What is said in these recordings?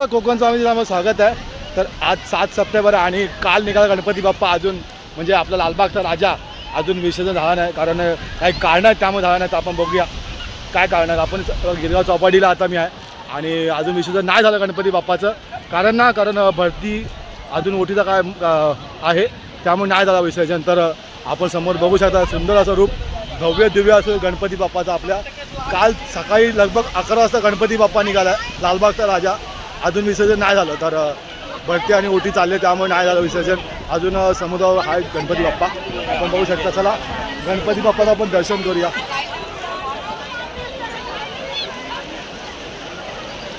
कोकण स्वामी आम्हाला स्वागत आहे. तर आज सात सप्टेंबर आहे आणि काल निघाला गणपती बाप्पा अजून म्हणजे आपला लालबागचा राजा अजून विसर्जन झाला नाही. कारण काही कारणं आहेत त्यामुळे झाला नाही. तर आपण बघूया काय कारण आहेत. आपण गिरगाव चौपाटीला आता मी आहे. आणि अजून विसर्जन नाही झालं गणपती बाप्पाचं. कारण ना कारण भरती अजून ओटीचा काय आहे. त्यामुळे नाही झालं विसर्जन. तर आपण समोर बघू शकता सुंदर असं रूप भव्य दिव्य असं गणपती बाप्पाचं आपल्या. काल सकाळी लगभग अकरा वाजता गणपती बाप्पा निघाला लालबागचा राजा. अजून विसर्जन नाही झालं तर भरती आणि ओटी चालले त्यामुळे नाही झालं विसर्जन. अजून समुद्रावर आहे गणपती बाप्पा. आपण बघू शकता चला गणपती बाप्पाचं आपण दर्शन करूया.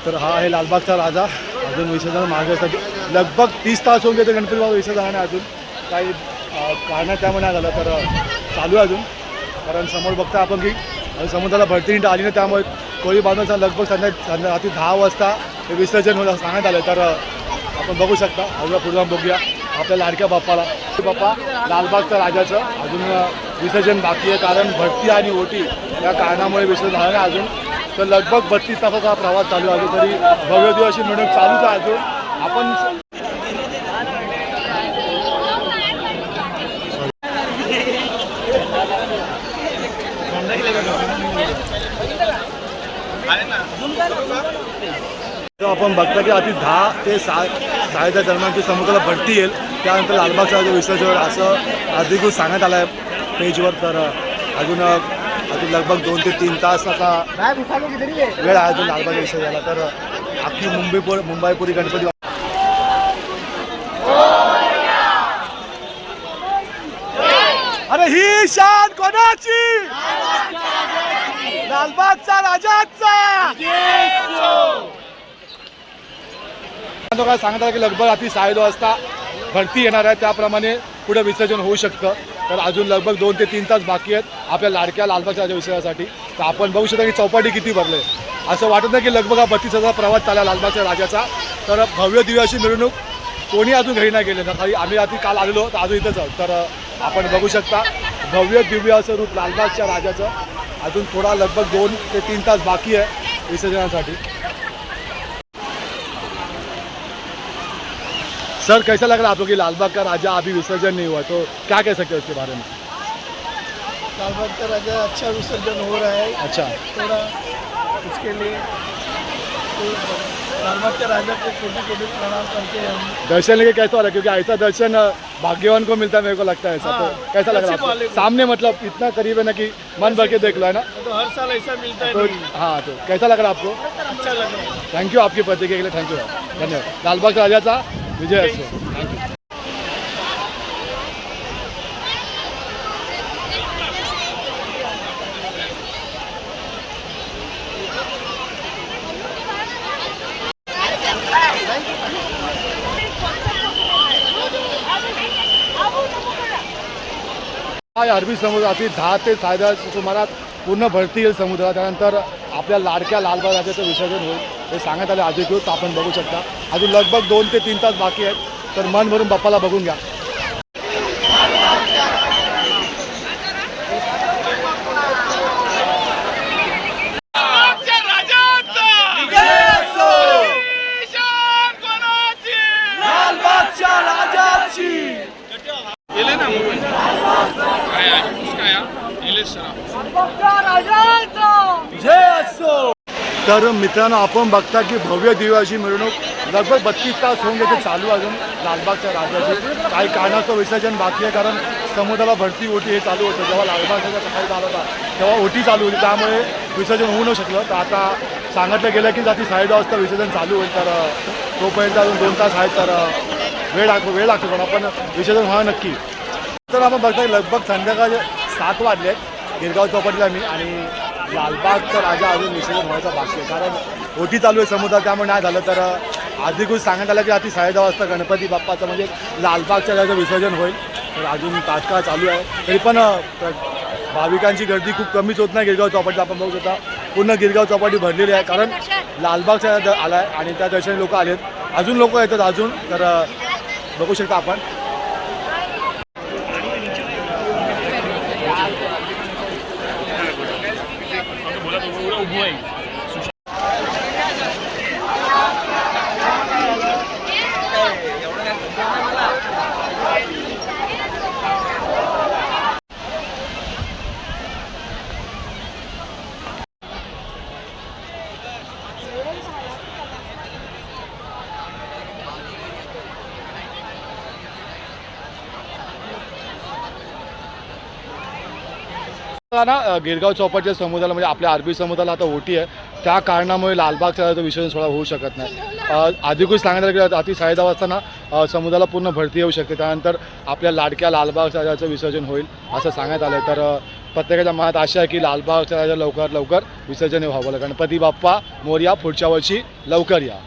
तर हा आहे लालबागचा राजा. अजून विसर्जन मार्गासाठी लगभग तीस तास होऊन गेले गणपती बाबा विसर्जन आहे अजून. काही कारण कारणं त्यामुळे नाही झालं तर चालू आहे अजून. कारण समोर बघता आपण की समुद्राला भरती आली नाही त्यामुळे कोळी बांधवांचा लगभग संध्या संध्या रात्री दहा वाजता विसर्जन होईल सांगण्यात आलं तर आपण बघू शकता. अजून पुढे बघूया. आपल्या लाडक्या बाप्पाला. बाप्पा लालबागचं राजाचं अजून विसर्जन बाकी आहे कारण भरती आणि ओटी या कारणामुळे विसर्जन झालं नाही अजून. तर लगभग बत्तीस तासाचा हा प्रवास चालू आहे तरी. भव्य दिवशी मिळून चालूच आहे अजून. आपण आपण बघता की आधी दहा ते सहा सहाच्या दरम्यानची समुद्राला भरती येईल त्यानंतर लालबागचा राजा विसर्जन असं अधिकृत सांगण्यात आलं आहे पेजवर तर अजून अजून लगभग दोन ते तीन तास असा वेळ आहे अजून लालबाग विसर्जनाला तर अख्खी मुंबई मुंबईपुरी गणपती अरे ही शान कोणाची लालबागचा राजाचा तो काय की लगभग रात्री साडे वाजता भरती येणार आहे. त्याप्रमाणे पुढे विसर्जन होऊ शकतं. तर अजून लगभग दोन ते तीन तास बाकी आहेत आपल्या लाडक्या लालबागच्या विसर्जनासाठी तर आपण बघू शकता की चौपाटी किती भरले. असं वाटत नाही की लगभग हा बत्तीस हजार प्रवास चालला लालबागच्या राजाचा. तर भव्य दिव्याची मिरवणूक कोणी अजून घरी नाही गेले. ना काही आम्ही आधी काल आलेलो तर अजून इथंच आहोत. तर आपण बघू शकता भव्य दिव्य असं रूप लालबागच्या राजाचं. अजून थोडा लगभग दोन ते तीन तास बाकी आहे विसर्जनासाठी. सर कैसा लग रहा है आपको कि लालबाग का राजा अभी विसर्जन नहीं हुआ? तो क्या कह सकते हो उसके बारे में? लालबाग का राजा अच्छा विसर्जन हो रहा है। अच्छा। थोड़ा उसके लिए लालबाग के राजा को कोटि कोटि प्रणाम करके हम। दर्शन लेके कैसा हो रहा है? क्योंकि ऐसा दर्शन भाग्यवान को मिलता है मेरे को लगता है ऐसा। तो हाँ, कैसा लग रहा है। सामने मतलब इतना करीब है ना कि मन भर के देख लो है ना? तो हर साल ऐसा मिलता है तो हाँ तो कैसा लग रहा है आपको? अच्छा लग रहा है। थँक्यू आपकी प्रतिक्रिया के लिए थँक्यू धन्यवाद। लालबाग राजाचा विजय असो. अरबी समुद्रातील दहा ते साडे सुमारात पूर्ण भरती येईल समुद्रात. त्यानंतर आपल्या लाडक्या लालबाग राजाचं विसर्जन होईल. हे सांगत आले अधिकृत आपण बघू शकता. अजून लगभग दोन ते तीन तास बाकी आहेत. तर मन भरून बाप्पाला बघून घ्या. तर मित्रांनो आपण बघता की भव्य दिव्य मिरवणूक लगभग बत्तीस तास होऊन गेले चालू अजून लालबागच्या राजाची. काही कारणाचं विसर्जन बाकी आहे कारण समुद्राला भरती ओटी हे चालू होतं. जेव्हा लालबागच्या सकाळी झाला होता तेव्हा ओटी चालू होती. त्यामुळे विसर्जन होऊ न शकलं. तर आता सांगितलं गेलं की जाती साडे दहा वाजता विसर्जन चालू होईल. तर तोपर्यंत अजून दोन तास आहेत तर वेळ लागतो वेळ लागतो पण आपण विसर्जन व्हा नक्की. तर आपण बघता की लगभग संध्याकाळ सात वाजले आहेत. गिरगाव चौपाटीला मी आणि लालबागचा राजा अजून विसर्जन व्हायचा बाकी आहे. कारण ओटी चालू आहे समुद्रात त्यामुळे नाही झालं तर अधिकृत सांगण्यात आलं की आधी साडे दहा वाजता गणपती बाप्पाचं म्हणजे लालबागच्या राजाचं विसर्जन होईल. तर अजून तात्काळ चालू आहे. तरी पण प्र- भाविकांची गर्दी खूप कमीच होत नाही. गिरगाव चौपाटीला आपण बघू शकता पूर्ण गिरगाव चौपाटी भरलेली आहे. कारण लालबागचा आला आहे आणि त्या दर्शनी लोक आलेत. अजून लोक येतात अजून तर बघू शकता आपण. ना गिरगाव चौपाटीच्या समुदायाला म्हणजे आपल्या आरबी समुदायाला आता ओटी आहे. त्या कारणामुळे लालबागचा विसर्जन सोहळा होऊ शकत नाही. अधिकृत सांगायला गेलं अति रात्री साडेदहा वाजता ना समुदायाला पूर्ण भरती येऊ शकते. त्यानंतर आपल्या लाडक्या लालबाग राजाचं विसर्जन होईल असं सांगण्यात आलं तर प्रत्येकाच्या मनात आशा आहे की लालबाग राजा लवकर लवकर विसर्जन व्हावं गणपती बाप्पा मोर्या पुढच्या वर्षी लवकर या.